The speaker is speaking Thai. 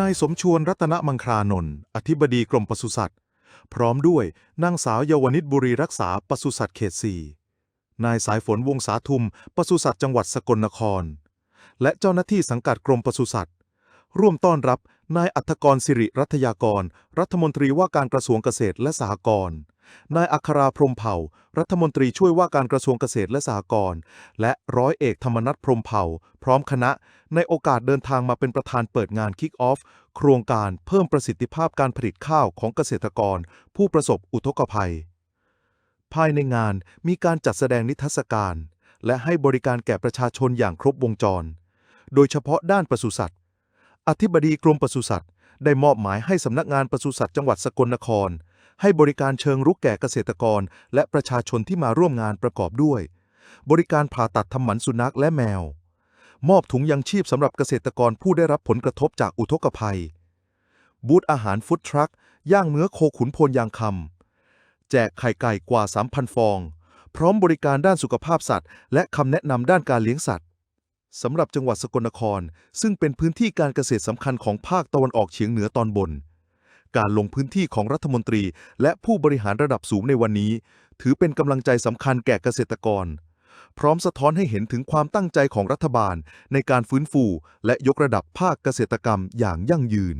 นายสมชวนรัตนมังคลานนท์อธิบดีกรมปศุสัตว์ พร้อมด้วยนางสาวเยาวนิตบุรีรักษาปศุสัตว์เขตสี่นายสายฝนวงศาทุมปศุสัตว์จังหวัดสกลนคร และเจ้าหน้าที่สังกัดกรมปศุสัตว์ ร่วมต้อนรับ นายอัธกรสิริรัตยากร รัฐมนตรีว่าการกระทรวงเกษตรและสหกรณ์ นายอัคราพรมเผ่า รัฐมนตรีช่วยว่าการกระทรวงเกษตรและสหกรณ์ และร้อยเอกธรรมนัฐพรมเผ่า พร้อมคณะ ในโอกาสเดินทางมาเป็นประธานเปิดงาน Kick Off โครงการเพิ่มประสิทธิภาพการผลิตข้าวของเกษตรกร ผู้ประสบอุทกภัย ภายในงานมีการจัดแสดงนิทรรศการ และให้บริการแก่ประชาชนอย่างครบวงจร โดยเฉพาะด้านปศุสัตว์ อธิบดีกรมปศุสัตว์ ได้มอบหมายให้สำนักงานปศุสัตว์จังหวัดสกลนคร ให้บริการเชิงรุกแก่เกษตรกร และประชาชนที่มาร่วมงานประกอบด้วย บริการผ่าตัดทำหมันสุนัขและแมว มอบถุงยังชีพสำหรับเกษตรกรผู้ได้รับผลกระทบจากอุทกภัย บูธอาหารฟุตทรัคย่างเนื้อโคขุนพลยางคำแจกไข่ไก่กว่า 3,000 ฟอง พร้อมบริการด้านสุขภาพสัตว์ และคำแนะนำด้านการเลี้ยงสัตว์ สำหรับจังหวัดสกลนคร ซึ่งเป็นพื้นที่การเกษตรสำคัญของภาคตะวันออกเฉียงเหนือตอนบน การลงพื้นที่ของรัฐมนตรี และผู้บริหารระดับสูงในวันนี้ ถือเป็นกำลังใจสำคัญแก่เกษตรกร พร้อมสะท้อนให้เห็นถึงความตั้งใจของรัฐบาล ในการฟื้นฟู และยกระดับภาคเกษตรกรรมอย่างยั่งยืน